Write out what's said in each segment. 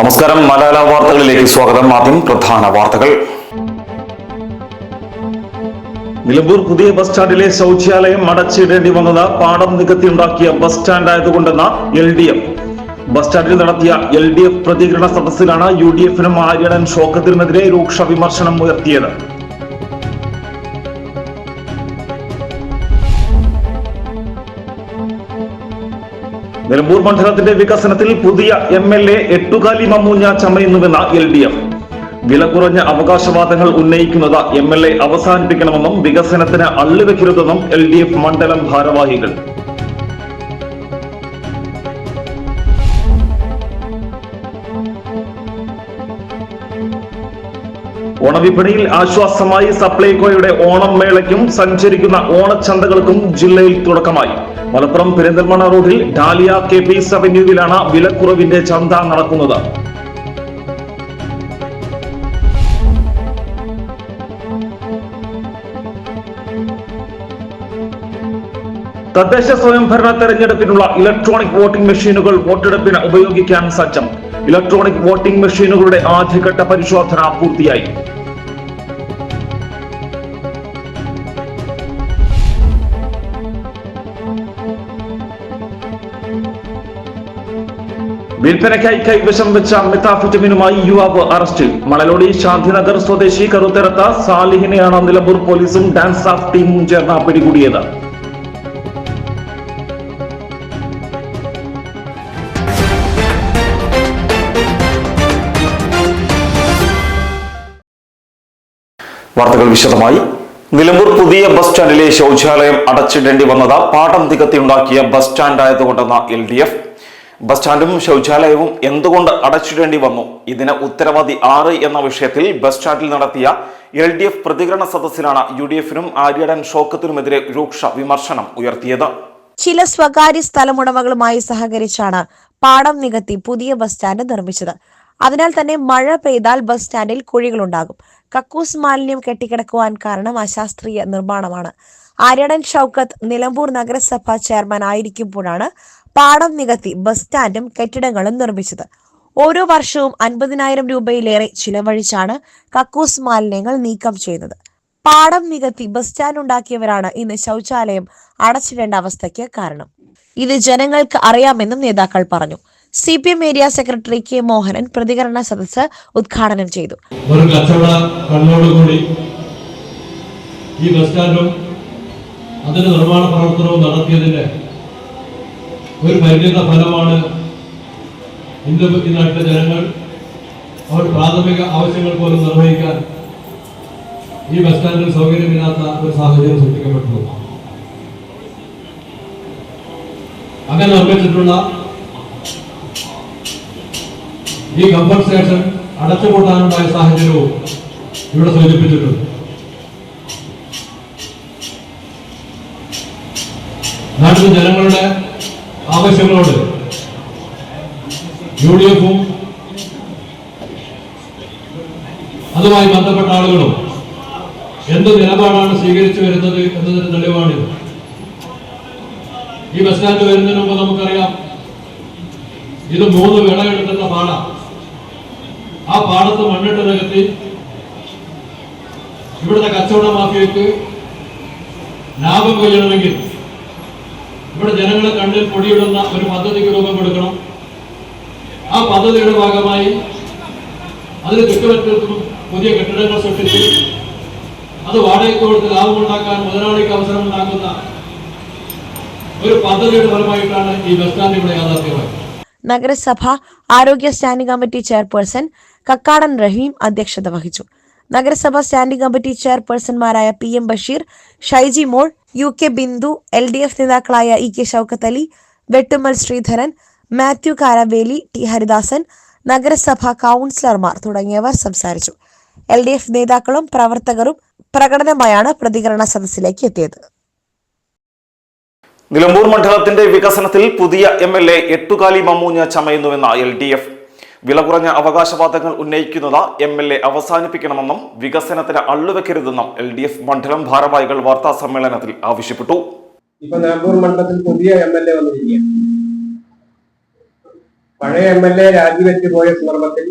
നമസ്കാരം. മലയാള വാർത്തകളിലേക്ക് സ്വാഗതം. ആദ്യം പ്രധാന വാർത്തകൾ. നിലമ്പൂർ പുതിയ ബസ് സ്റ്റാൻഡിലെ ശൗചാലയം അടച്ചിടേണ്ടി വന്നത് പാടം നികത്തിയുണ്ടാക്കിയ ബസ് സ്റ്റാൻഡ് ആയതുകൊണ്ടെന്ന എൽ ഡി എഫ് ബസ് സ്റ്റാൻഡിൽ നടത്തിയ എൽ ഡി എഫ് പ്രതികരണ സദസ്സിലാണ് യു ഡി എഫിനും ആര്യടൻ ഷോക്കത്തിനുമെതിരെ രൂക്ഷ വിമർശനം ഉയർത്തിയത്. നിലമ്പൂർ മണ്ഡലത്തിന്റെ വികസനത്തിൽ പുതിയ എം എൽ എ എട്ടുകാലി മമ്മൂഞ്ഞ ചമയുന്നുവെന്ന എൽ ഡി എഫ്. വില കുറഞ്ഞ അവകാശവാദങ്ങൾ ഉന്നയിക്കുന്നത് എം എൽ എ അവസാനിപ്പിക്കണമെന്നും വികസനത്തിന് അള്ളിവെക്കരുതെന്നും എൽ ഡി എഫ് മണ്ഡലം ഭാരവാഹികൾ. ഓണവിപണിയിൽ ആശ്വാസമായി സപ്ലൈകോയുടെ ഓണം മേളയ്ക്കും സഞ്ചരിക്കുന്ന ഓണച്ചന്തകൾക്കും ജില്ലയിൽ തുടക്കമായി. മലപ്പുറം പെരിന്തൽമണ്ണ റോഡിൽ ഡാലിയ കെ പി അവന്യൂവിലാണ് വിലക്കുറവിന്റെ ചന്ത നടക്കുന്നത്. തദ്ദേശ സ്വയംഭരണ തെരഞ്ഞെടുപ്പിനുള്ള ഇലക്ട്രോണിക് വോട്ടിംഗ് മെഷീനുകൾ വോട്ടെടുപ്പിന് ഉപയോഗിക്കാൻ സജ്ജം. ഇലക്ട്രോണിക് വോട്ടിംഗ് മെഷീനുകളുടെ ആദ്യഘട്ട പരിശോധന പൂർത്തിയായി. വിൽപ്പനയ്ക്കായി കൈവശം വെച്ച മെത്താഫിറ്റമിനുമായി യുവാവ് അറസ്റ്റിൽ മണലോടി ശാന്തിനഗർ സ്വദേശി കറുത്തരത്ത സാലിഹിനെയാണ് നിലമ്പൂർ പോലീസും ഡാൻസ് ഓഫ് ടീമും ചേർന്ന് പിടികൂടിയത്. വാർത്തകൾ വിശദമായി. നിലമ്പൂർ പുതിയ ബസ് സ്റ്റാൻഡിലെ ശൗചാലയം അടച്ചിടേണ്ടി വന്നത് പാഠം തികത്തിയുണ്ടാക്കിയ ബസ് സ്റ്റാൻഡ് ആയതുകൊണ്ടെന്ന എൽ ഡി എഫ്. ബസ് സ്റ്റാൻഡും ശൗചാലയവും എന്തുകൊണ്ട് അടച്ചിടേണ്ടി വന്നു? ഇതിന് ഉത്തരവാദി ആറ് എന്ന വിഷയത്തിൽ ബസ് സ്റ്റാൻഡിൽ നടത്തിയ എൽ ഡി എഫ് പ്രതികരണ സദസ്സിലാണ് യു ഡി എഫിനും ആര്യടൻ ഷോക്കത്തിനുമെതിരെ രൂക്ഷ വിമർശനം ഉയർത്തിയത്. ചില സ്വകാര്യ സ്ഥലമുടമകളുമായി സഹകരിച്ചാണ് പാടം നികത്തി പുതിയ ബസ് സ്റ്റാൻഡ് നിർമ്മിച്ചത്. അതിനാൽ തന്നെ മഴ പെയ്താൽ ബസ് സ്റ്റാൻഡിൽ കുഴികളുണ്ടാകും. കക്കൂസ് മാലിന്യം കെട്ടിക്കിടക്കുവാൻ കാരണം അശാസ്ത്രീയ നിർമ്മാണമാണ്. ആര്യടൻ ഷൗക്കത്ത് നിലമ്പൂർ നഗരസഭ ചെയർമാൻ ആയിരിക്കുമ്പോഴാണ് പാടം നികത്തി ബസ് സ്റ്റാൻഡും കെട്ടിടങ്ങളും നിർമ്മിച്ചത്. ഓരോ വർഷവും അൻപതിനായിരം രൂപയിലേറെ ചിലവഴിച്ചാണ് കക്കൂസ് മാലിന്യങ്ങൾ നീക്കം ചെയ്യുന്നത് പാടം നികത്തി ബസ് സ്റ്റാൻഡ് ഉണ്ടാക്കിയവരാണ് ഇന്ന് ശൗചാലയം അടച്ചിടേണ്ട അവസ്ഥയ്ക്ക് കാരണം. ഇത് ജനങ്ങൾക്ക് അറിയാമെന്നും നേതാക്കൾ പറഞ്ഞു. C P M area secretary K Mohanan പ്രതികരണ സദസ്സ് ഉദ്ഘാടനം ചെയ്തു. ഒരു ഈ ബസ് സ്റ്റാൻഡും അതിന്റെ നിർമ്മാണ പ്രവർത്തനവും നടത്തിയതിന്റെ ഒരു പരിണിത ഫലമാണ് ഇന്ന് ഈ നാട്ടിലെ ജനങ്ങൾ അവർ പ്രാഥമിക ആവശ്യങ്ങൾ പോലും നിർവഹിക്കാൻ ഈ ബസ് സ്റ്റാൻഡിൽ സൗകര്യമില്ലാത്ത ഒരു സാഹചര്യം സൃഷ്ടിക്കപ്പെട്ടു. അങ്ങനെ നിർമ്മിച്ചിട്ടുള്ള ഈ കംഫർട്ട് സ്റ്റേഷൻ അടച്ചുപൂട്ടാനുണ്ടായ സാഹചര്യവും ഇവിടെ സൂചിപ്പിച്ചിട്ടുണ്ട്. നാട്ടിലെ ജനങ്ങളുടെ ആവശ്യങ്ങളോട്. യു ഡി എഫും അതുമായി ബന്ധപ്പെട്ട ആളുകളും എന്ത് നിലപാടാണ് സ്വീകരിച്ചു വരുന്നത് എന്നതിന് തെളിവാണിത്. ഈ ബസ് സ്റ്റാൻഡ് വരുന്നതിന് മുമ്പ് നമുക്കറിയാം ഇത് മൂന്ന് വിളവെടുക്കുന്ന പാട. ആ പാടത്ത് മണ്ണിട്ട് നികത്തി ഇവിടുത്തെ കച്ചവട മാഫിയക്ക് ലാഭം കൊയ്യണമെങ്കിൽ ഇവിടെ ജനങ്ങളെ കണ്ണിൽ പൊടിയിടുന്ന ഒരു പദ്ധതിക്ക് രൂപം കൊടുക്കണം. ആ പദ്ധതിയുടെ ഭാഗമായി അതിന് ചുറ്റുപറ്റും പുതിയ കെട്ടിടങ്ങൾ സൃഷ്ടിച്ച് അത് വാടകയ്ക്ക് കൊടുത്ത് ലാഭമുണ്ടാക്കാൻ മുതലാളിക്ക് അവസരം ഉണ്ടാക്കുന്ന ഒരു പദ്ധതിയുടെ ഫലമായിട്ടാണ് ഈ ബസ് സ്റ്റാൻഡ് ഇവിടെ യാഥാർത്ഥ്യമായത്. നഗരസഭ ആരോഗ്യ standing committee chairperson Kakkadan Raheem അധ്യക്ഷത വഹിച്ചു. നഗരസഭ standing committee ചെയർപേഴ്സൺമാരായ P M Basheer Shaiji Mol U K Bindu L D F നേതാക്കളായ E K Shoukath Ali Vettumal Sreedharan Mathew Karaveli T Haridasan നഗരസഭാ കൗൺസിലർമാർ തുടങ്ങിയവർ സംസാരിച്ചു. എൽ ഡി എഫ് നേതാക്കളും പ്രവർത്തകരും പ്രകടനമായാണ് പ്രതികരണ സദസ്സിലേക്ക് എത്തിയത്. നിലമ്പൂർ മണ്ഡലത്തിന്റെ വികസനത്തിൽ പുതിയ എം എൽ എ എട്ടുകാലി മമ്മൂഞ്ഞ ചമയുന്നുവെന്ന എൽ ഡി എഫ് വില കുറഞ്ഞ അവകാശവാദങ്ങൾ ഉന്നയിക്കുന്നത് എം എൽ എ അവസാനിപ്പിക്കണമെന്നും വികസനത്തിന് അള്ളുവെക്കരുതെന്നും എൽ ഡി എഫ് മണ്ഡലം ഭാരവാഹികൾ വാർത്താ സമ്മേളനത്തിൽ ആവശ്യപ്പെട്ടു. ഇപ്പൊ നിലമ്പൂർ മണ്ഡലത്തിൽ പുതിയ എം എൽ എ പഴയ എം എൽ എ രാജിവെച്ച് പോയ സന്ദർഭത്തിൽ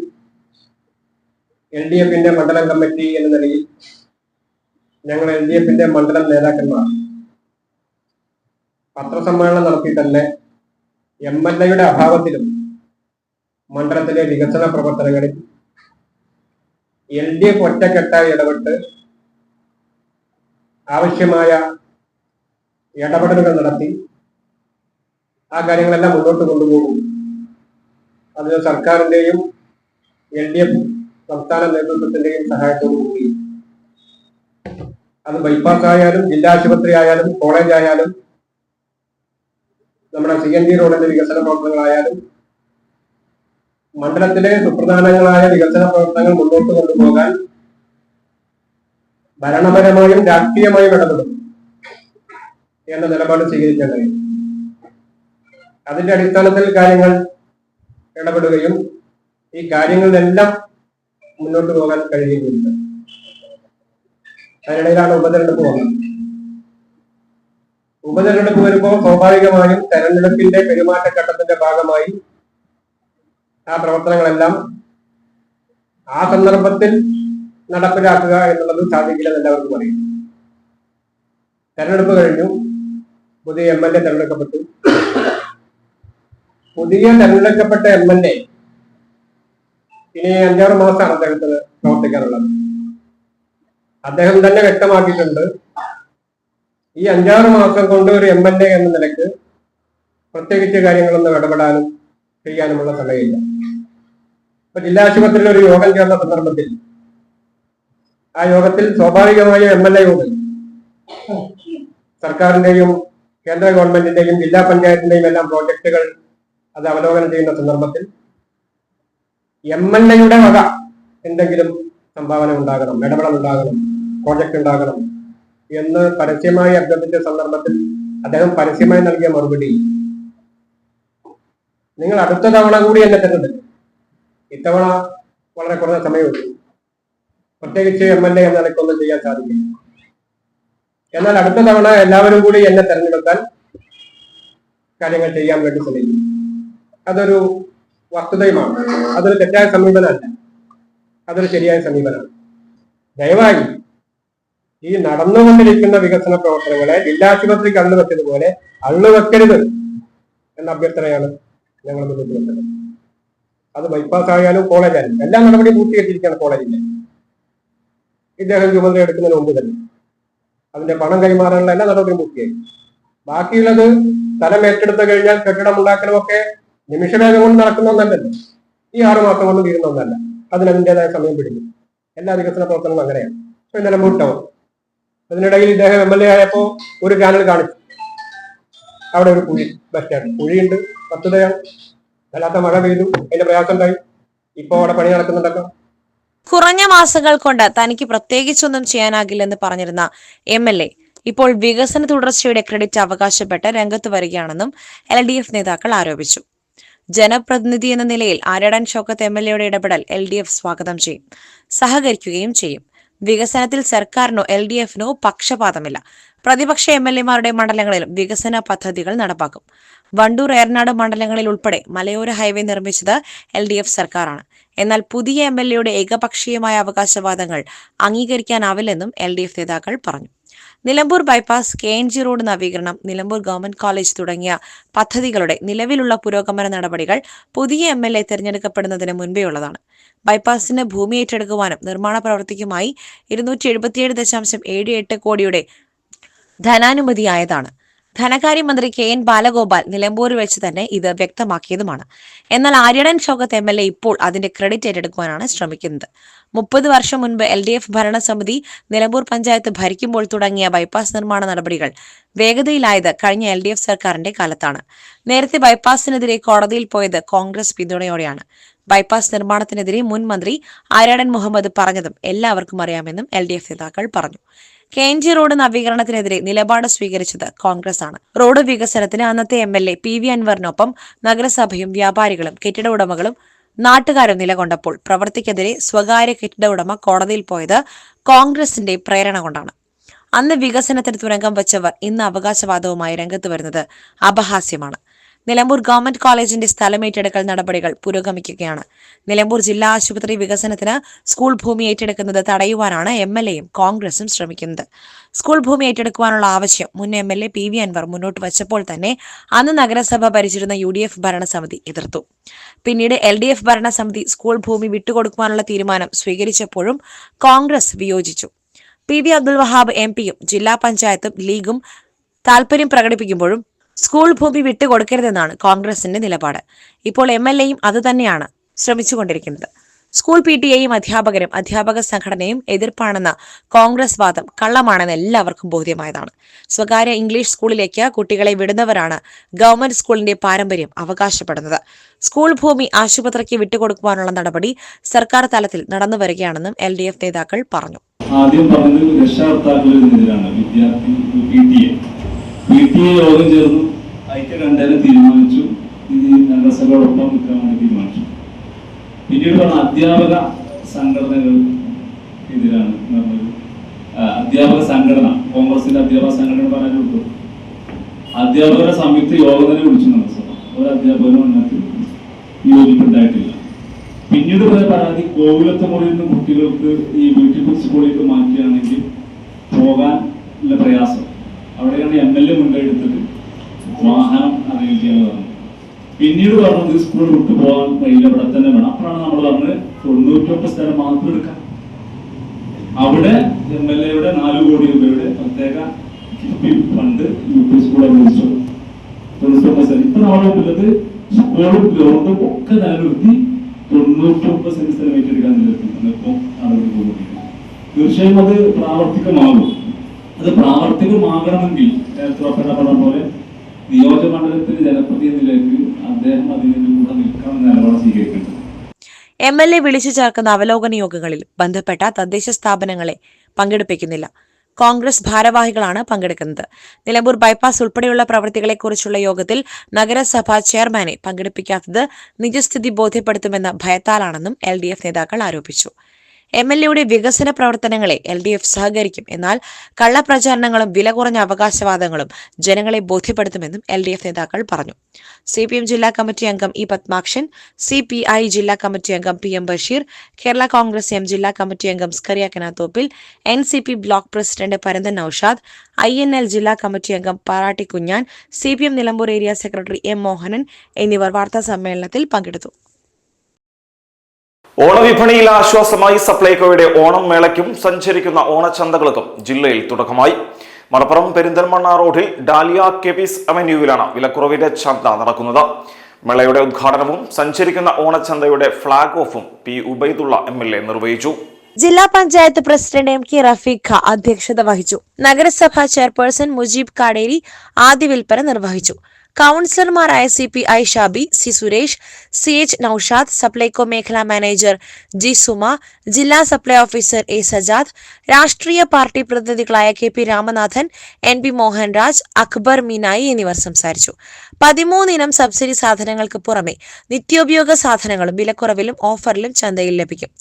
എൽ ഡി എഫിന്റെ മണ്ഡലം കമ്മിറ്റി എന്ന നിലയിൽ ഞങ്ങൾ എൽ ഡി എഫിന്റെ മണ്ഡലം നേതാക്കന്മാർ പത്രസമ്മേളനം നടത്തി തന്നെ എം എൽ എയുടെ അഭാവത്തിലും മണ്ഡലത്തിലെ വികസന പ്രവർത്തനങ്ങളിൽ എൽ ഡി എഫ് ഒറ്റക്കെട്ടായി ഇടപെട്ട് ആവശ്യമായ ഇടപെടലുകൾ നടത്തി ആ കാര്യങ്ങളെല്ലാം മുന്നോട്ട് കൊണ്ടുപോകും. അതിന് സർക്കാരിന്റെയും എൽ ഡി എഫ് സംസ്ഥാന നേതൃത്വത്തിന്റെയും സഹായത്തോടു കൂടി. അത് ബൈപ്പാസ് ആയാലും ജില്ലാ ആശുപത്രി ആയാലും കോളേജ് ആയാലും നമ്മുടെ സി എൻ ജി റോഡിന്റെ വികസന പ്രവർത്തനങ്ങളായാലും മണ്ഡലത്തിലെ സുപ്രധാനങ്ങളായ വികസന പ്രവർത്തനങ്ങൾ മുന്നോട്ട് കൊണ്ടുപോകാൻ ഭരണപരമായും രാഷ്ട്രീയമായും ഇടപെടും എന്ന നിലപാട് സ്വീകരിക്കാൻ കഴിയും അതിന്റെ അടിസ്ഥാനത്തിൽ കാര്യങ്ങൾ ഇടപെടുകയും ഈ കാര്യങ്ങളിലെല്ലാം മുന്നോട്ട് പോകാൻ കഴിയുകയുണ്ട് അതിനിടയിലാണ് ഉപതെരഞ്ഞെടുപ്പ് വന്നത്. ഉപതെരഞ്ഞെടുപ്പ് വരുമ്പോൾ സ്വാഭാവികമായും തെരഞ്ഞെടുപ്പിന്റെ പെരുമാറ്റഘട്ടത്തിന്റെ ഭാഗമായി ആ പ്രവർത്തനങ്ങളെല്ലാം ആ സന്ദർഭത്തിൽ നടപ്പിലാക്കുക എന്നുള്ളത് സാധിക്കില്ലെന്ന് എല്ലാവർക്കും അറിയാം. തെരഞ്ഞെടുപ്പ് കഴിഞ്ഞു. പുതിയ എം എൽ എ തെരഞ്ഞെടുക്കപ്പെട്ടു. പുതിയ തെരഞ്ഞെടുക്കപ്പെട്ട എം എൽ എ ഇനി അഞ്ചാറ് മാസമാണ് അദ്ദേഹത്തിന് പ്രവർത്തിക്കാനുള്ളത്. അദ്ദേഹം തന്നെ വ്യക്തമാക്കിയിട്ടുണ്ട്. ഈ അഞ്ചാറ് മാസം കൊണ്ട് ഒരു എം എൽ എ എന്ന നിലയ്ക്ക് പ്രത്യേകിച്ച് കാര്യങ്ങളൊന്നും ഇടപെടാനും ചെയ്യാനുമുള്ള സമയമില്ല. ഇപ്പൊ ജില്ലാ ആശുപത്രിയിൽ ഒരു യോഗം ചേർന്ന സന്ദർഭത്തിൽ ആ യോഗത്തിൽ സ്വാഭാവികമായ എം എൽ എയോട് സർക്കാരിന്റെയും കേന്ദ്ര ഗവൺമെന്റിന്റെയും ജില്ലാ പഞ്ചായത്തിന്റെയും എല്ലാം പ്രോജക്റ്റുകൾ അത് അവലോകനം ചെയ്യുന്ന സന്ദർഭത്തിൽ എം എൽ എയുടെ വക എന്തെങ്കിലും സംഭാവന ഉണ്ടാകണം ഇടപെടൽ ഉണ്ടാകണം പ്രോജക്റ്റ് ഉണ്ടാകണം എന്ന് പരസ്യമായി അഭ്യർത്ഥിച്ച സന്ദർഭത്തിൽ അദ്ദേഹം പരസ്യമായി നൽകിയ മറുപടി നിങ്ങൾ അടുത്ത തവണ കൂടി എന്നെ തെരഞ്ഞെടുക്കും. ഇത്തവണ വളരെ കുറഞ്ഞ സമയമുള്ളൂ പ്രത്യേകിച്ച് എം എൽ എ എന്ന ചെയ്യാൻ സാധിക്കില്ല. എന്നാൽ അടുത്ത തവണ എല്ലാവരും കൂടി എന്നെ തെരഞ്ഞെടുക്കാൻ കാര്യങ്ങൾ ചെയ്യാൻ വേണ്ടി ശ്രമിക്കും. അതൊരു വസ്തുതയുമാണ്. അതൊരു തെറ്റായ സമീപനമല്ല. അതൊരു ശരിയായ സമീപനമാണ്. ദയവായി ഈ നടന്നുകൊണ്ടിരിക്കുന്ന വികസന പ്രവർത്തനങ്ങളെ അള്ളു വെച്ചതുപോലെ അള്ളു വെക്കരുത് എന്ന അഭ്യർത്ഥനയാണ് ഞങ്ങൾ വെച്ചത് അത് ബൈപ്പാസ് ആയാലും കോളേജ് ആയാലും. എല്ലാ നടപടിയും പൂർത്തീകരിച്ചിരിക്കുകയാണ് കോളേജിന്റെ ഇദ്ദേഹം ചുമതല എടുക്കുന്നതിന് മുമ്പ് തന്നെ. അതിന്റെ പണം കൈമാറാനുള്ള എല്ലാ നടപടിയും പൂർത്തിയായി ബാക്കിയുള്ളത് സ്ഥലം ഏറ്റെടുത്തു കഴിഞ്ഞാൽ കെട്ടിടം ഉണ്ടാക്കലുമൊക്കെ നിമിഷവേഗം കൊണ്ട് നടക്കുന്ന ഒന്നല്ലല്ലോ. ഈ ആറ് മാസം കൊണ്ട് തീരുന്ന ഒന്നല്ല. അതിന് അതിന്റെതായ സമയം പിടിക്കും. എല്ലാ വികസന പ്രവർത്തനങ്ങളും അങ്ങനെയാണ്. ഇപ്പൊ നിലമ്പൂർ ടൗൺ അതിനിടയിൽ ഇദ്ദേഹം എം എൽ എ ആയപ്പോ ഒരു ചാനൽ കാണിച്ചു. അവിടെ ഒരു കുഴി ബസ് സ്റ്റാൻഡ് കുഴിയുണ്ട്. വസ്തുതയാണ് വല്ലാത്ത മഴ പെയ്തു. അതിന്റെ പ്രയാസം ഉണ്ടായി ഇപ്പൊ അവിടെ പണി നടക്കുന്നുണ്ടല്ലോ. കുറഞ്ഞ മാസങ്ങൾ കൊണ്ട് തനിക്ക് പ്രത്യേകിച്ചൊന്നും ചെയ്യാനാകില്ലെന്ന് പറഞ്ഞിരുന്ന എം എൽ എ ഇപ്പോൾ വികസന തുടർച്ചയുടെ ക്രെഡിറ്റ് അവകാശപ്പെട്ട് രംഗത്ത് വരികയാണെന്നും എൽ ഡി എഫ് നേതാക്കൾ ആരോപിച്ചു. ജനപ്രതിനിധി എന്ന നിലയിൽ ആരാടാൻ ഷൗക്കത്ത് എം എൽ എയുടെ ഇടപെടൽ എൽ ഡി എഫ് സ്വാഗതം ചെയ്യും. സഹകരിക്കുകയും ചെയ്യും. വികസനത്തിൽ സർക്കാരിനോ എൽ ഡി എഫിനോ പക്ഷപാതമില്ല. പ്രതിപക്ഷ എം എൽ എമാരുടെ മണ്ഡലങ്ങളിലും വികസന പദ്ധതികൾ നടപ്പാക്കും. വണ്ടൂർ ഏറനാട് മണ്ഡലങ്ങളിൽ ഉൾപ്പെടെ മലയോര ഹൈവേ നിർമ്മിച്ചത് എൽ ഡി എഫ് സർക്കാരാണ്. എന്നാൽ പുതിയ എം എൽ എയുടെ ഏകപക്ഷീയമായ അവകാശവാദങ്ങൾ അംഗീകരിക്കാനാവില്ലെന്നും എൽ ഡി എഫ് നേതാക്കൾ പറഞ്ഞു. Nilambur bypass K N G road നവീകരണം നിലമ്പൂർ ഗവൺമെന്റ് കോളേജ് തുടങ്ങിയ പദ്ധതികളുടെ നിലവിലുള്ള പുരോഗമന നടപടികൾ പുതിയ എം എൽ എ തിരഞ്ഞെടുക്കപ്പെടുന്നതിന് മുൻപേയുള്ളതാണ് ബൈപ്പാസിന് ഭൂമി ഏറ്റെടുക്കുവാനും നിർമ്മാണ പ്രവൃത്തിക്കുമായി ഇരുന്നൂറ്റി എഴുപത്തിയേഴ് ദശാംശം ഏഴ് എട്ട് കോടിയുടെ ധനാനുമതിയായതാണ്. ധനകാര്യമന്ത്രി കെ എൻ ബാലഗോപാൽ നിലമ്പൂരിൽ വെച്ച് തന്നെ ഇത് വ്യക്തമാക്കിയതുമാണ്. എന്നാൽ Aryadan Shoukath M L A ഇപ്പോൾ അതിന്റെ ക്രെഡിറ്റ് ഏറ്റെടുക്കുവാനാണ് ശ്രമിക്കുന്നത്. മുപ്പത് വർഷം മുൻപ് എൽ ഡി എഫ് ഭരണസമിതി നിലമ്പൂർ പഞ്ചായത്ത് ഭരിക്കുമ്പോൾ തുടങ്ങിയ ബൈപ്പാസ് നിർമ്മാണ നടപടികൾ വേഗതയിലായത് കഴിഞ്ഞ എൽ ഡി എഫ് സർക്കാരിന്റെ കാലത്താണ്. നേരത്തെ ബൈപ്പാസിനെതിരെ കോടതിയിൽ പോയത് കോൺഗ്രസ് പിന്തുണയോടെയാണ്. ബൈപ്പാസ് നിർമ്മാണത്തിനെതിരെ മുൻ മന്ത്രി ആര്യാടൻ മുഹമ്മദ് പറഞ്ഞതും എല്ലാവർക്കും അറിയാമെന്നും എൽ ഡി എഫ് നേതാക്കൾ പറഞ്ഞു. കെ എൻ ജി റോഡ് നവീകരണത്തിനെതിരെ നിലപാട് സ്വീകരിച്ചത് കോൺഗ്രസ് ആണ് റോഡ് വികസനത്തിന് അന്നത്തെ M L A P V അൻവറിനൊപ്പം നഗരസഭയും വ്യാപാരികളും കെട്ടിട ഉടമകളും നാട്ടുകാരും നിലകൊണ്ടപ്പോൾ പ്രവർത്തിക്കെതിരെ സ്വകാര്യ കെട്ടിട ഉടമ കോടതിയിൽ പോയത് കോൺഗ്രസിന്റെ പ്രേരണ കൊണ്ടാണ്. അന്ന് വികസനത്തിന് തുരങ്കം വച്ചവർ ഇന്ന് അവകാശവാദവുമായി രംഗത്ത് വരുന്നത് അപഹാസ്യമാണ്. നിലമ്പൂർ ഗവൺമെന്റ് കോളേജിന്റെ സ്ഥലം ഏറ്റെടുക്കൽ നടപടികൾ പുരോഗമിക്കുകയാണ്. നിലമ്പൂർ ജില്ലാ ആശുപത്രി വികസനത്തിന് സ്കൂൾ ഭൂമി ഏറ്റെടുക്കുന്നത് തടയുവാനാണ് എം എൽ എയും കോൺഗ്രസും ശ്രമിക്കുന്നത്. സ്കൂൾ ഭൂമി ഏറ്റെടുക്കുവാനുള്ള ആവശ്യം മുൻ M L A P V Anvar മുന്നോട്ട് വച്ചപ്പോൾ തന്നെ അന്ന് നഗരസഭ ഭരിച്ചിരുന്ന യു ഡി എഫ് ഭരണസമിതി എതിർത്തു. പിന്നീട് എൽ ഡി എഫ് ഭരണസമിതി സ്കൂൾ ഭൂമി വിട്ടുകൊടുക്കുവാനുള്ള തീരുമാനം സ്വീകരിച്ചപ്പോഴും Congress വിയോജിച്ചു. P V Abdul Wahab M പിയും ജില്ലാ പഞ്ചായത്തും ലീഗും താൽപര്യം പ്രകടിപ്പിക്കുമ്പോഴും സ്കൂൾ ഭൂമി വിട്ടുകൊടുക്കരുതെന്നാണ് കോൺഗ്രസിന്റെ നിലപാട്. ഇപ്പോൾ എം എൽ എയും അതുതന്നെയാണ് ശ്രമിച്ചുകൊണ്ടിരിക്കുന്നത്. സ്കൂൾ പി ടി എയും അധ്യാപകരും അധ്യാപക സംഘടനയും എതിർപ്പാണെന്ന കോൺഗ്രസ് വാദം കള്ളമാണെന്ന് എല്ലാവർക്കും ബോധ്യമായതാണ്. സ്വകാര്യ ഇംഗ്ലീഷ് സ്കൂളിലേക്ക് കുട്ടികളെ വിടുന്നവരാണ് ഗവൺമെന്റ് സ്കൂളിന്റെ പാരമ്പര്യം അവകാശപ്പെടുന്നത്. സ്കൂൾ ഭൂമി ആശുപത്രിക്ക് വിട്ടുകൊടുക്കുവാനുള്ള നടപടി സർക്കാർ തലത്തിൽ നടന്നു വരികയാണെന്നും എൽ ഡി എഫ് നേതാക്കൾ പറഞ്ഞു. ആദ്യം പറഞ്ഞത് രക്ഷാകർത്താക്കളിൽ നിന്നെതിരാണ് വിദ്യാർത്ഥി P T A. P T A യോഗം ചേർന്നു. ഐക്യ കണ്ടേരം തീരുമാനിച്ചു. ഇത് നഗരസഭയോടൊപ്പം നിൽക്കാൻ വേണ്ടി തീരുമാനിച്ചു പിന്നീട് പറഞ്ഞ അധ്യാപക സംഘടനകൾ എതിരാണ് അധ്യാപക സംഘടന കോൺഗ്രസിന്റെ അധ്യാപക സംഘടന കൊടുത്തു. അധ്യാപകരുടെ സംയുക്ത യോഗം തന്നെ വിളിച്ചു നഗരസഭ ഒരു അധ്യാപകനും അതിനകത്ത് യോജിപ്പുണ്ടായിട്ടില്ല. പിന്നീട് പോയ പരാതി കോവിലത്തെ മുറിയിൽ നിന്ന് കുട്ടികൾക്ക് ഈ ബ്യൂട്ടിഫുൾ സ്കൂളിലേക്ക് മാറ്റുകയാണെങ്കിൽ പോകാൻ ഉള്ള പ്രയാസം. അവിടെയാണ് എം എൽ എ ചെയ്യാൻ പറഞ്ഞത് പിന്നീട് പറഞ്ഞത് സ്കൂൾ വിട്ടു പോകാൻ കഴിയില്ല ഇവിടെ തന്നെ വേണം. അപ്പോഴാണ് നമ്മൾ പറഞ്ഞത് തൊണ്ണൂറ്റൊമ്പത് സ്ഥലം മാത്രം എടുക്കാം. അവിടെ എം എൽ എയുടെ നാല് കോടി രൂപയുടെ പ്രത്യേക fund U P school administer ഇപ്പൊ നമ്മളെ ഉള്ളത് സ്കൂളും ഗ്രൗണ്ടും ഒക്കെ നിലനിർത്തി തൊണ്ണൂറ്റൊമ്പത് സെന്റ് സ്ഥലം ഏറ്റെടുക്കാൻ നിലനിർത്തി. തീർച്ചയായും അത് പ്രാവർത്തികമാകും. അത് പ്രാവർത്തികമാകണമെങ്കിൽ നേരത്തെ പറഞ്ഞ പറഞ്ഞ പോലെ നിയോജകമണ്ഡലത്തിന്റെ ജനപ്രതിനിധിയിലേക്ക് അദ്ദേഹം അതിന് കൂടെ നിൽക്കണം നിലപാട് സ്വീകരിക്കേണ്ടത് എം എൽ എ വിളിച്ചു ചേർക്കുന്ന അവലോകന യോഗങ്ങളിൽ ബന്ധപ്പെട്ട തദ്ദേശ സ്ഥാപനങ്ങളെ പങ്കെടുപ്പിക്കുന്നില്ല. കോൺഗ്രസ് ഭാരവാഹികളാണ് പങ്കെടുക്കുന്നത്. നിലമ്പൂർ ബൈപ്പാസ് ഉൾപ്പെടെയുള്ള പ്രവൃത്തികളെക്കുറിച്ചുള്ള യോഗത്തിൽ നഗരസഭാ ചെയർമാനെ പങ്കെടുപ്പിക്കാത്തത് നിജസ്ഥിതി ബോധ്യപ്പെടുത്തുമെന്ന ഭയത്താലാണെന്നും എൽ നേതാക്കൾ ആരോപിച്ചു. എം എൽ എയുടെ വികസന പ്രവർത്തനങ്ങളെ എൽ ഡി എഫ് സഹകരിക്കും. എന്നാൽ കള്ളപ്രചാരണങ്ങളും വില കുറഞ്ഞ അവകാശവാദങ്ങളും ജനങ്ങളെ ബോധ്യപ്പെടുത്തുമെന്നും എൽ ഡി എഫ് നേതാക്കൾ പറഞ്ഞു. സി പി എം ജില്ലാ കമ്മിറ്റി അംഗം E Padmakshan C P I ജില്ലാ കമ്മിറ്റി അംഗം P M Basheer Kerala Congress M ജില്ലാ കമ്മിറ്റി അംഗം Skaria Kanathoppil N C P block president Paranthan Noushad I N L ജില്ലാ committee അംഗം Paratti Kunjan C P M Nilambur area secretary M Mohanan എന്നിവർ വാർത്താ സമ്മേളനത്തിൽ പങ്കെടുത്തു. ഓണവിപണിയിൽ ആശ്വാസമായി സപ്ലൈകോയുടെ ഓണം മേളയ്ക്കും സഞ്ചരിക്കുന്ന ഓണച്ചന്തകൾക്കും ജില്ലയിൽ തുടക്കമായി. മലപ്പുറം പെരിന്തൽമണ്ണ റോഡിൽ ഡാലിയ കെപിസ് അവന്യൂവിലാണ് വിലക്കുറവിന്റെ ചന്ത നടക്കുന്നത്. മേളയുടെ ഉദ്ഘാടനവും സഞ്ചരിക്കുന്ന ഓണച്ചന്തയുടെ flag ഓഫും P Ubaidulla M L A നിർവഹിച്ചു. ജില്ലാ panchayat president M K Rafeeqa അധ്യക്ഷത വഹിച്ചു. നഗരസഭാ ചെയർപേഴ്സൺ മുജീബ് കാടേരി ആദ്യ വിൽപ്പന നിർവഹിച്ചു. കൌൺസിലർമാരായ C P I Shabi C Suresh C H Noushad Supplyco മേഖലാ മാനേജർ ജി സുമ ജില്ലാ സപ്ലൈ ഓഫീസർ എ സജാദ് രാഷ്ട്രീയ party പ്രതിനിധികളായ K P Ramanathan N P Mohanraj Akbar Meenayi എന്നിവർ സംസാരിച്ചു. പതിമൂന്നിനം സബ്സിഡി സാധനങ്ങൾക്ക് പുറമെ നിത്യോപയോഗ സാധനങ്ങളും വിലക്കുറവിലും ഓഫറിലും ചന്തയിൽ ലഭിക്കും.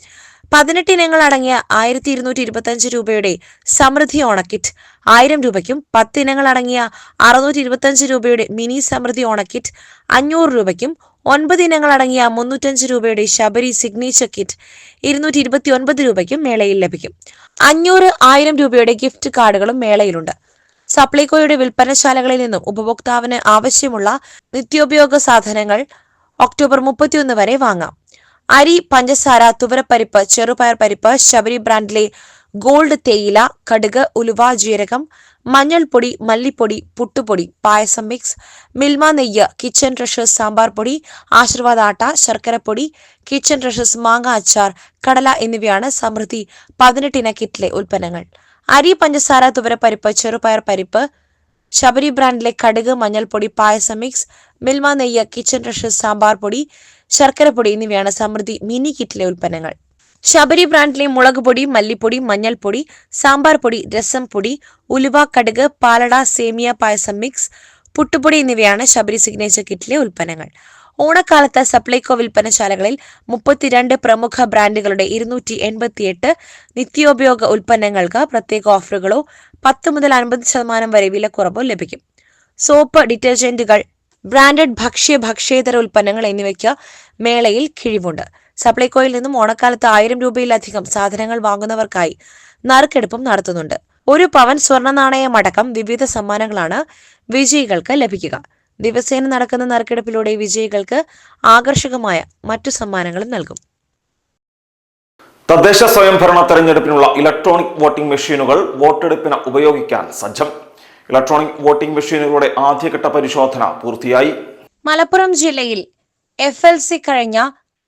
പതിനെട്ട് ഇനങ്ങൾ അടങ്ങിയ ആയിരത്തി ഇരുന്നൂറ്റി ഇരുപത്തഞ്ച് രൂപയുടെ സമൃദ്ധി ഓണക്കിറ്റ് ആയിരം രൂപയ്ക്കും പത്ത് ഇനങ്ങൾ അടങ്ങിയ അറുന്നൂറ്റി ഇരുപത്തഞ്ച് രൂപയുടെ മിനി സമൃദ്ധി ഓണക്കിറ്റ് അഞ്ഞൂറ് രൂപയ്ക്കും ഒൻപത് ഇനങ്ങൾ അടങ്ങിയ മുന്നൂറ്റഞ്ച് രൂപയുടെ ശബരി സിഗ്നേച്ചർ കിറ്റ് ഇരുന്നൂറ്റി ഇരുപത്തി ഒൻപത് രൂപയ്ക്കും മേളയിൽ ലഭിക്കും. അഞ്ഞൂറ് ആയിരം രൂപയുടെ ഗിഫ്റ്റ് കാർഡുകളും മേളയിലുണ്ട്. സപ്ലൈകോയുടെ വിൽപ്പനശാലകളിൽ നിന്നും ഉപഭോക്താവിന് ആവശ്യമുള്ള നിത്യോപയോഗ സാധനങ്ങൾ ഒക്ടോബർ മുപ്പത്തിയൊന്ന് വരെ വാങ്ങാം. അരി പഞ്ചസാര തുവരപ്പരിപ്പ് ചെറുപയർ പരിപ്പ് ശബരി ബ്രാൻഡിലെ ഗോൾഡ് തേയില കടുക് ഉലുവ ജീരകം മഞ്ഞൾപ്പൊടി മല്ലിപ്പൊടി പുട്ടുപൊടി പായസം മിക്സ് മിൽമ നെയ്യ് കിച്ചൺ ട്രഷേഴ്സ് സാമ്പാർ പൊടി ആശീർവാദ ആട്ട ശർക്കരപ്പൊടി കിച്ചൺ ട്രഷേഴ്സ് മാങ്ങ അച്ചാർ കടല എന്നിവയാണ് സമൃദ്ധി പതിനെട്ടിന കിറ്റിലെ ഉൽപ്പന്നങ്ങൾ. അരി പഞ്ചസാര തുവരപ്പരിപ്പ് ചെറുപയർ പരിപ്പ് ശബരി ബ്രാൻഡിലെ കടുക് മഞ്ഞൾപ്പൊടി പായസം മിക്സ് മിൽമ നെയ്യ് കിച്ചൺ റഷ് സാമ്പാർ പൊടി ശർക്കര പൊടി എന്നിവയാണ് സമൃദ്ധി മിനി കിറ്റിലെ ഉൽപ്പന്നങ്ങൾ. ശബരി ബ്രാൻഡിലെ മുളക് പൊടി മല്ലിപ്പൊടി മഞ്ഞൾപ്പൊടി സാമ്പാർ പൊടി രസം പൊടി ഉലുവ കടുക് പാലട സേമിയ പായസം മിക്സ് പുട്ടുപൊടി എന്നിവയാണ് ശബരി സിഗ്നേച്ചർ കിറ്റിലെ ഉൽപ്പന്നങ്ങൾ. ഓണക്കാലത്ത് സപ്ലൈകോ വിൽപ്പനശാലകളിൽ മുപ്പത്തിരണ്ട് പ്രമുഖ ബ്രാൻഡുകളുടെ ഇരുന്നൂറ്റി എൺപത്തിയെട്ട് നിത്യോപയോഗ ഉൽപ്പന്നങ്ങൾക്ക് പ്രത്യേക ഓഫറുകളോ പത്ത് മുതൽ അൻപത് ശതമാനം വരെ വിലക്കുറവ് ലഭിക്കും. സോപ്പ് ഡിറ്റർജന്റുകൾ ബ്രാൻഡഡ് ഭക്ഷ്യ ഭക്ഷ്യേതര ഉൽപ്പന്നങ്ങൾ എന്നിവയ്ക്ക് മേളയിൽ കിഴിവുണ്ട്. സപ്ലൈകോയിൽ നിന്നും ഓണക്കാലത്ത് ആയിരം രൂപയിലധികം സാധനങ്ങൾ വാങ്ങുന്നവർക്കായി നറുക്കെടുപ്പും നടത്തുന്നുണ്ട്. ഒരു പവൻ സ്വർണ നാണയമടക്കം വിവിധ സമ്മാനങ്ങളാണ് വിജയികൾക്ക് ലഭിക്കുക. ദിവസേന നടക്കുന്ന നറുക്കെടുപ്പിലൂടെ വിജയികൾക്ക് ആകർഷകമായ മറ്റു സമ്മാനങ്ങളും നൽകും. തദ്ദേശ സ്വയംഭരണ തെരഞ്ഞെടുപ്പിനുള്ള ഇലക്ട്രോണിക് വോട്ടിംഗ് മെഷീനുകൾ വോട്ടെടുപ്പിന് ഉപയോഗിക്കാൻ സജ്ജം. ഇലക്ട്രോണിക് വോട്ടിംഗ് മെഷീനുകളുടെ ആദ്യഘട്ട പരിശോധന പൂർത്തിയായി. മലപ്പുറം ജില്ലയിൽ എഫ് എൽ സി കഴിഞ്ഞ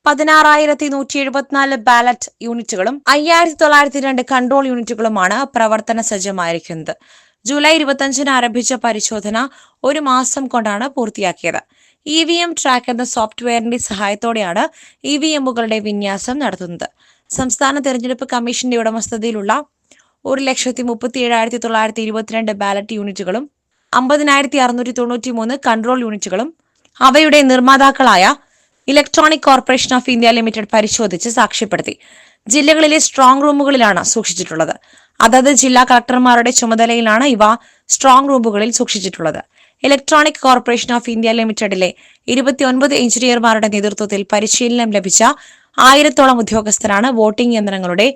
പതിനാറായിരത്തി നൂറ്റി എഴുപത്തിനാല് ബാലറ്റ് യൂണിറ്റുകളും അയ്യായിരത്തി തൊള്ളായിരത്തി രണ്ട് കൺട്രോൾ യൂണിറ്റുകളുമാണ് പ്രവർത്തന സജ്ജമായിരിക്കുന്നത്. ജൂലൈ ഇരുപത്തിയഞ്ചിന് ആരംഭിച്ച പരിശോധന ഒരു മാസം കൊണ്ടാണ് പൂർത്തിയാക്കിയത്. ഇ വി എം ട്രാക്ക് എന്ന സോഫ്റ്റ്വെയറിന്റെ സഹായത്തോടെയാണ് ഇ വി എമ്മുകളുടെ വിന്യാസം നടത്തുന്നത്. സംസ്ഥാന തെരഞ്ഞെടുപ്പ് കമ്മീഷന്റെ ഉടമസ്ഥതയിലുള്ള ഒരു ലക്ഷത്തി മുപ്പത്തി ഏഴായിരത്തി തൊള്ളായിരത്തി ഇരുപത്തിരണ്ട് ബാലറ്റ് യൂണിറ്റുകളും അമ്പതിനായിരത്തി അറുന്നൂറ്റി തൊണ്ണൂറ്റി മൂന്ന് കൺട്രോൾ യൂണിറ്റുകളും അവയുടെ നിർമ്മാതാക്കളായ electronic corporation of India limited പരിശോധിച്ച് സാക്ഷ്യപ്പെടുത്തി. ജില്ലകളിലെ സ്ട്രോങ് റൂമുകളിലാണ് സൂക്ഷിച്ചിട്ടുള്ളത്. അതത് ജില്ലാ കളക്ടർമാരുടെ ചുമതലയിലാണ് ഇവ സ്ട്രോങ് റൂമുകളിൽ സൂക്ഷിച്ചിട്ടുള്ളത്. ഇലക്ട്രോണിക് കോർപ്പറേഷൻ ഓഫ് ഇന്ത്യ ലിമിറ്റഡിലെ ഇരുപത്തിയൊൻപത് എഞ്ചിനീയർമാരുടെ നേതൃത്വത്തിൽ പരിശീലനം ലഭിച്ച ആയിരത്തോളം ഉദ്യോഗസ്ഥരാണ് വോട്ടിംഗ് യന്ത്രങ്ങളുടെ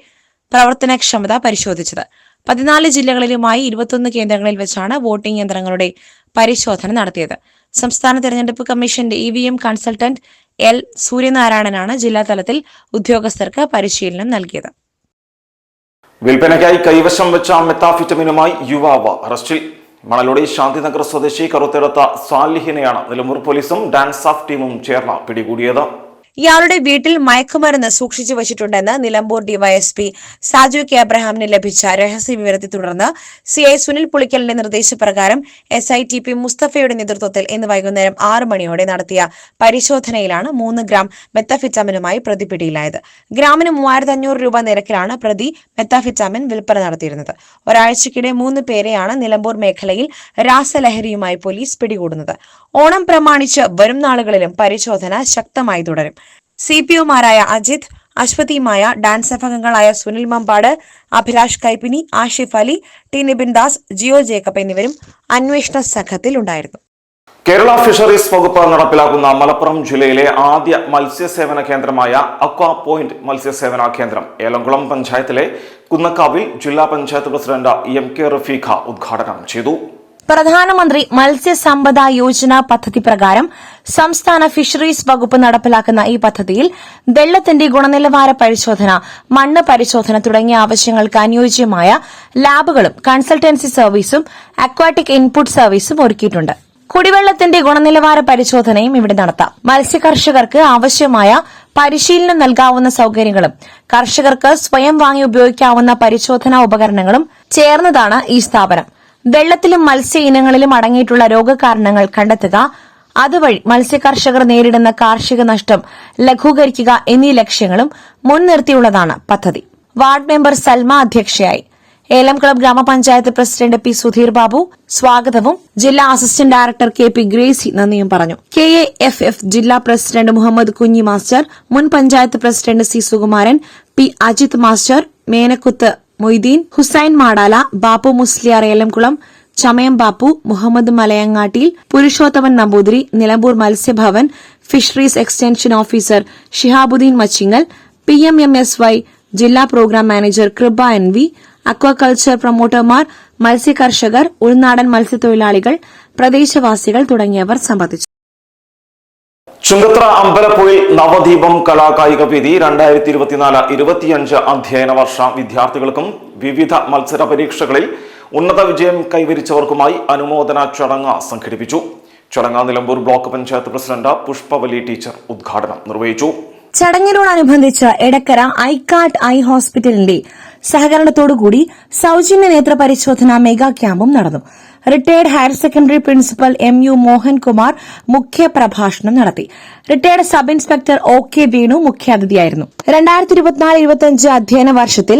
പ്രവർത്തനക്ഷമത പരിശോധിച്ചത്. പതിനാല് ജില്ലകളിലുമായി ഇരുപത്തൊന്ന് കേന്ദ്രങ്ങളിൽ വെച്ചാണ് വോട്ടിംഗ് യന്ത്രങ്ങളുടെ പരിശോധന നടത്തിയത്. സംസ്ഥാന തെരഞ്ഞെടുപ്പ് കമ്മീഷന്റെ E V M consultant L സൂര്യനാരായണനാണ് ജില്ലാതലത്തിൽ ഉദ്യോഗസ്ഥർക്ക് പരിശീലനം നൽകിയത്. വിൽപ്പനയ്ക്കായി കൈവശം വെച്ച മെത്താഫിറ്റമിനുമായി യുവാവ് അറസ്റ്റിൽ. മണലൊടി ശാന്തിനഗർ സ്വദേശി കറുത്തെടുത്ത സാലിഹിനെയാണ് നിലമ്പൂർ പോലീസും ഡാൻസ് ഓഫ് ടീമും ചേർന്ന് പിടികൂടിയത്. ഇയാളുടെ വീട്ടിൽ മയക്കുമരുന്ന് സൂക്ഷിച്ചു വച്ചിട്ടുണ്ടെന്ന് നിലമ്പൂർ ഡിവൈഎസ്പി സാജു കെ അബ്രഹാമിന് ലഭിച്ച രഹസ്യ വിവരത്തെ തുടർന്ന് സി ഐ സുനിൽ പുളിക്കലിന്റെ നിർദ്ദേശപ്രകാരം എസ് ഐ ടി പി മുസ്തഫയുടെ നേതൃത്വത്തിൽ ഇന്ന് വൈകുന്നേരം ആറ് മണിയോടെ നടത്തിയ പരിശോധനയിലാണ് മൂന്ന് ഗ്രാം മെത്തഫിറ്റാമിനുമായി പ്രതി പിടിയിലായത്. ഗ്രാമിന് മൂവായിരത്തി അഞ്ഞൂറ് രൂപ നിരക്കിലാണ് പ്രതി മെത്താഫിറ്റാമിൻ വിൽപ്പന നടത്തിയിരുന്നത്. ഒരാഴ്ചക്കിടെ മൂന്ന് പേരെയാണ് നിലമ്പൂർ മേഖലയിൽ രാസലഹരിയുമായി പോലീസ് പിടികൂടുന്നത്. ഓണം പ്രമാണിച്ച് വരും നാളുകളിലും പരിശോധന ശക്തമായി തുടരും. സി പി ഒമാരായ അജിത് അശ്വതിമായ ഡാൻസ് അംഗങ്ങളായ സുനിൽ മമ്പാട് അഭിലാഷ് കൈപ്പിനി ആഷിഫ് അലി ടി നിബിൻ ദാസ് ജിയോ ജേക്കബ് എന്നിവരും അന്വേഷണ സംഘത്തിൽ ഉണ്ടായിരുന്നു. കേരള ഫിഷറീസ് വകുപ്പ് നടപ്പിലാക്കുന്ന മലപ്പുറം ജില്ലയിലെ ആദ്യ മത്സ്യസേവന കേന്ദ്രമായ അക്വാ പോയിന്റ് മത്സ്യസേവന കേന്ദ്രം ഏലംകുളം പഞ്ചായത്തിലെ കുന്നക്കാവിൽ ജില്ലാ panchayat president M K Rafeeqa ഉദ്ഘാടനം ചെയ്തു. പ്രധാനമന്ത്രി മത്സ്യസമ്പദ യോജന പദ്ധതി പ്രകാരം സംസ്ഥാന ഫിഷറീസ് വകുപ്പ് നടപ്പിലാക്കുന്ന ഈ പദ്ധതിയിൽ വെള്ളത്തിന്റെ ഗുണനിലവാര പരിശോധന മണ്ണ് പരിശോധന തുടങ്ങിയ ആവശ്യങ്ങൾക്ക് അനുയോജ്യമായ ലാബുകളും കൺസൾട്ടൻസി സർവീസും അക്വാട്ടിക് ഇൻപുട്ട് സർവീസും ഒരുക്കിയിട്ടുണ്ട്. കുടിവെള്ളത്തിന്റെ ഗുണനിലവാര പരിശോധനയും ഇവിടെ നടത്താം. മത്സ്യകർഷകർക്ക് ആവശ്യമായ പരിശീലനം നൽകാവുന്ന സൌകര്യങ്ങളും കർഷകർക്ക് സ്വയം വാങ്ങി ഉപയോഗിക്കാവുന്ന പരിശോധനാ ഉപകരണങ്ങളും ചേർന്നതാണ് ഈ സ്ഥാപനം. വെള്ളത്തിലും മത്സ്യ ഇനങ്ങളിലും അടങ്ങിയിട്ടുള്ള രോഗകാരണങ്ങൾ കണ്ടെത്തുക. അതുവഴി മത്സ്യകർഷകർ നേരിടുന്ന കാർഷിക നഷ്ടം ലഘൂകരിക്കുക എന്നീ ലക്ഷ്യങ്ങളും മുൻനിർത്തിയുള്ളതാണ് പദ്ധതി. വാർഡ് മെമ്പർ സൽമ അധ്യക്ഷയായി. ഏലം ക്ലബ് ഗ്രാമപഞ്ചായത്ത് പ്രസിഡന്റ് പി സുധീർ ബാബു സ്വാഗതവും ജില്ലാ assistant director K P Gracy നന്ദിയും പറഞ്ഞു. കെ എ എഫ് എഫ് ജില്ലാ പ്രസിഡന്റ് മുഹമ്മദ് കുഞ്ഞി മാസ്റ്റർ മുൻ panchayat president C Sukumaran P Ajith master Menakkuth Moideen Hussain Madala Bappu Musliyar Elamkulam Chamayam Bappu Muhammad മലയങ്ങാട്ടിയിൽ Purushothaman Namboothiri Nilambur Matsyabhavan fisheries extension officer Shihabuddin Machingal P M M S Y ജില്ലാ programme manager Kripa N V aquaculture പ്രൊമോട്ടർമാർ മത്സ്യകർഷകർ ഉൾനാടൻ മത്സ്യത്തൊഴിലാളികൾ പ്രദേശവാസികൾ തുടങ്ങിയവർ സംബന്ധിച്ചു. ചുങ്കത്ര അമ്പലപ്പുഴയിൽ നവദീപം കലാകായിക വേദി രണ്ടായിരത്തി ഇരുപത്തിനാല് ഇരുപത്തിയഞ്ച് അധ്യയന വർഷ വിദ്യാർത്ഥികൾക്കും വിവിധ മത്സര പരീക്ഷകളിൽ ഉന്നത വിജയം കൈവരിച്ചവർക്കുമായി അനുമോദന ചടങ്ങ് സംഘടിപ്പിച്ചു. ചടങ്ങ് Nilambur block panchayat president Pushpavalli teacher ഉദ്ഘാടനം നിർവഹിച്ചു. ചടങ്ങിനോടനുബന്ധിച്ച് എടക്കര ഐക്കാട്ട് ഐ ഹോസ്പിറ്റലിന്റെ സഹകരണത്തോടുകൂടി സൗജന്യ നേത്ര പരിശോധന മെഗാ ക്യാമ്പും നടന്നു. Retired higher secondary principal M U Mohankumar മുഖ്യ പ്രഭാഷണം നടത്തി. Retired sub inspector O K Venu മുഖ്യാതിഥിയായിരുന്നു രണ്ടായിരത്തി ഇരുപത്തിനാല് ഇരുപത്തിയഞ്ച് അധ്യയന വർഷത്തിൽ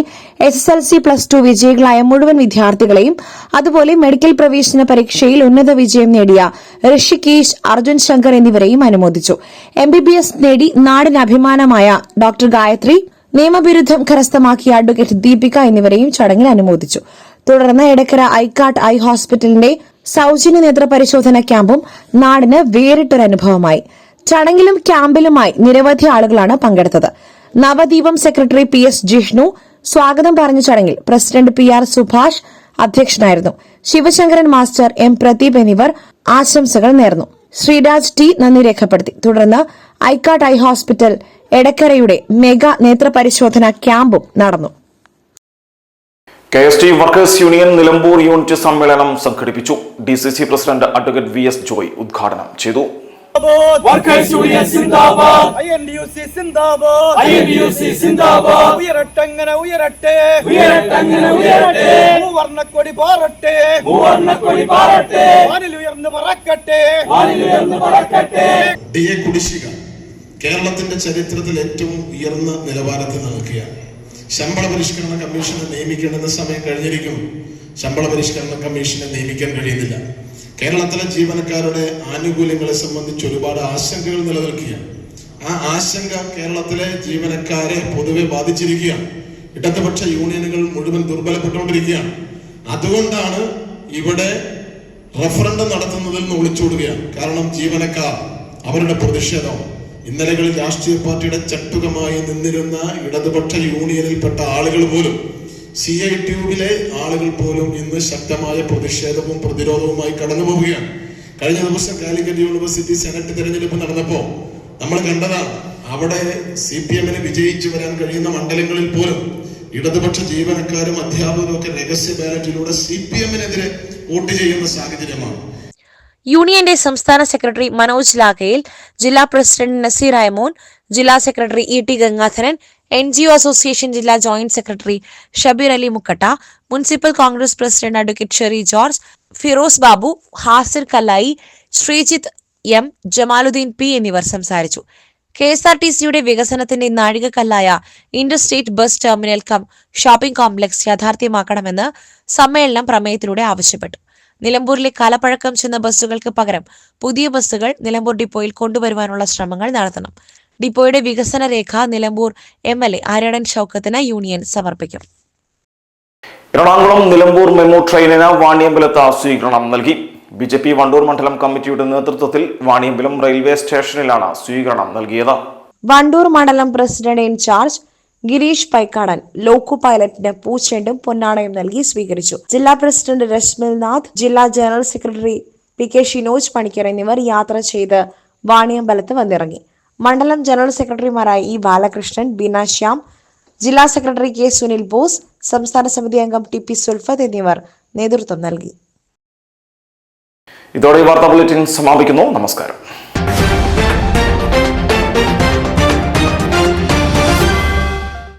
S S L C plus two വിജയികളായ മുഴുവൻ വിദ്യാർത്ഥികളെയും അതുപോലെ മെഡിക്കൽ പ്രവേശന പരീക്ഷയിൽ ഉന്നത വിജയം നേടിയ ഋഷികേശ് അർജുൻ ശങ്കർ എന്നിവരെയും അനുമോദിച്ചു. എം ബി ബി എസ് നേടി നാടിന് അഭിമാനമായ ഡോക്ടർ ഗായത്രി നിയമവിരുദ്ധം കരസ്ഥമാക്കിയ അഡ്വക്കേറ്റ് ദീപിക എന്നിവരെയും ചടങ്ങിൽ അനുമോദിച്ചു. തുടർന്ന് എടക്കര ഐക്കാട്ട് ഐ ഹോസ്പിറ്റലിന്റെ സൗജന്യ നേത്ര പരിശോധന ക്യാമ്പും നാടിന് വേറിട്ടൊരനുഭവമായി. ചടങ്ങിലും ക്യാമ്പിലുമായി നിരവധി ആളുകളാണ് പങ്കെടുത്തത്. Navadeepam secretary P S Jishnu സ്വാഗതം പറഞ്ഞ ചടങ്ങിൽ പ്രസിഡന്റ് പി ആർ സുഭാഷ് അധ്യക്ഷനായിരുന്നു. ശിവശങ്കരൻ മാസ്റ്റർ എം പ്രദീപ് എന്നിവർ ആശംസകൾ നേർന്നു. ശ്രീരാജ് ടി നന്ദി രേഖപ്പെടുത്തി. തുടർന്ന് ഐക്കാട്ട് ഐ ഹോസ്പിറ്റൽ എടക്കരയുടെ മെഗാ നേത്ര പരിശോധന ക്യാമ്പും നടന്നു. K S T workers union Nilambur unit സമ്മേളനം സംഘടിപ്പിച്ചു. D C C president advocate V S Joy ഉദ്ഘാടനം ചെയ്തു. വർക്കേഴ്സ് യൂണിയൻ സിന്ദാബാദ്. ഐ എൻ യു സി സിന്ദാബാദ്. ഐ എൻ യു സി സിന്ദാബാദ്. ഉയരട്ടങ്ങനെ ഉയരട്ടെ. ഉയരട്ടങ്ങനെ ഉയരട്ടെ. മൂവർണക്കൊടി പാറട്ടെ. മൂവർണക്കൊടി പാറട്ടെ. വാനിൽ ഉയർന്ന് പറക്കട്ടെ. വാനിലുയർന്ന് പറക്കട്ടെ. ഡി കുടിശ്ശിക. കേരളത്തിന്റെ ചരിത്രത്തിൽ ഏറ്റവും ഉയർന്ന നിലവാരത്തിൽ നിൽക്കുകയാണ് ശമ്പള പരിഷ്കരണ കമ്മീഷനെ നിയമിക്കേണ്ടുന്ന സമയം കഴിഞ്ഞിരിക്കും. ശമ്പള പരിഷ്കരണ കമ്മീഷനെ നിയമിക്കാൻ കഴിയുന്നില്ല. കേരളത്തിലെ ജീവനക്കാരുടെ ആനുകൂല്യങ്ങളെ സംബന്ധിച്ച് ഒരുപാട് ആശങ്കകൾ നിലനിൽക്കുകയാണ്. ആ ആശങ്ക കേരളത്തിലെ ജീവനക്കാരെ പൊതുവെ ബാധിച്ചിരിക്കുകയാണ്. ഇടതുപക്ഷ യൂണിയനുകൾ മുഴുവൻ ദുർബലപ്പെട്ടുകൊണ്ടിരിക്കുകയാണ്. അതുകൊണ്ടാണ് ഇവിടെ റഫറൻഡം നടത്തുന്നതിൽ നിന്ന് ഒളിച്ചോടുകയാണ്. കാരണം ജീവനക്കാർ അവരുടെ പ്രതിഷേധം ഇന്നലകളിൽ രാഷ്ട്രീയ പാർട്ടിയുടെ ചട്ടുകമായി നിന്നിരുന്ന ഇടതുപക്ഷ യൂണിയനിൽപ്പെട്ട ആളുകൾ പോലും സി ഐ ട്യൂബിലെ ആളുകൾ പോലും ഇന്ന് ശക്തമായ പ്രതിഷേധവും പ്രതിരോധവുമായി കടന്നു പോവുകയാണ് കഴിഞ്ഞ ദിവസം കാലിക്കറ്റ് യൂണിവേഴ്സിറ്റി സെനറ്റ് തിരഞ്ഞെടുപ്പ് നടന്നപ്പോ നമ്മൾ കണ്ടതാണ് അവിടെ സി പി എമ്മിന് വിജയിച്ചു വരാൻ കഴിയുന്ന മണ്ഡലങ്ങളിൽ പോലും ഇടതുപക്ഷ ജീവനക്കാരും അധ്യാപകരും ഒക്കെ രഹസ്യ ബാലറ്റിലൂടെ സി പി എമ്മിനെതിരെ വോട്ട് ചെയ്യുന്ന സാഹചര്യമാണ്. യൂണിയന്റെ സംസ്ഥാന സെക്രട്ടറി മനോജ് ലാഖയിൽ ജില്ലാ പ്രസിഡന്റ് നസീർ അയമോൻ ജില്ലാ secretary E T Gangadharan N G O association ജില്ലാ joint secretary Shabeer Ali Mukkatta municipal Congress president advocate Sherry George Firoz Babu Hasir Kallayi Sreejith M Jamaluddin P എന്നിവർ സംസാരിച്ചു. കെ എസ് ആർ ടി സിയുടെ വികസനത്തിന്റെ നാഴികക്കല്ലായ interstate bus terminal cum shopping complex യാഥാർത്ഥ്യമാക്കണമെന്ന് സമ്മേളനം പ്രമേയത്തിലൂടെ ആവശ്യപ്പെട്ടു. നിലമ്പൂരിലെ കാലപ്പഴക്കം ചെന്ന ബസ്സുകൾക്ക് പകരം പുതിയ ബസ്സുകൾ നിലമ്പൂർ ഡിപ്പോയിൽ കൊണ്ടുവരുവാനുള്ള ശ്രമങ്ങൾ നടത്തണം. ഡിപ്പോയുടെ വികസന രേഖ Nilambur M L A Aryadan ഷൌക്കത്തിന് union സമർപ്പിക്കും. എറണാകുളം നിലമ്പൂർ മെമു ട്രെയിനിന് വാണിയമ്പലത്ത് സ്വീകരണം നൽകി. ബി ജെ പി വണ്ടൂർ മണ്ഡലം കമ്മിറ്റിയുടെ നേതൃത്വത്തിൽ വാണിയമ്പലം റെയിൽവേ സ്റ്റേഷനിലാണ് സ്വീകരണം നൽകിയത്. വണ്ടൂർ മണ്ഡലം president incharge Girish Paikkadan loco പൈലറ്റിന് പൂച്ചെണ്ടും പൊന്നാണയും നൽകി സ്വീകരിച്ചു. ജില്ലാ പ്രസിഡന്റ് രശ്മിൽ നാഥ് ജില്ലാ general secretary P K Shinoj Panicker എന്നിവർ യാത്ര ചെയ്ത് വാണിയമ്പലത്ത് വന്നിറങ്ങി. മണ്ഡലം ജനറൽ സെക്രട്ടറിമാരായ ഇ ബാലകൃഷ്ണൻ ബീന ശ്യാം ജില്ലാ സെക്രട്ടറി കെ സുനിൽ ബോസ് സംസ്ഥാന സമിതി അംഗം ടി പി സുൽഫത്ത് എന്നിവർ നേതൃത്വം നൽകി. ഇതോടെ വാർത്താ ബുള്ളറ്റിൻ സമാപിക്കുന്നു. നമസ്കാരം.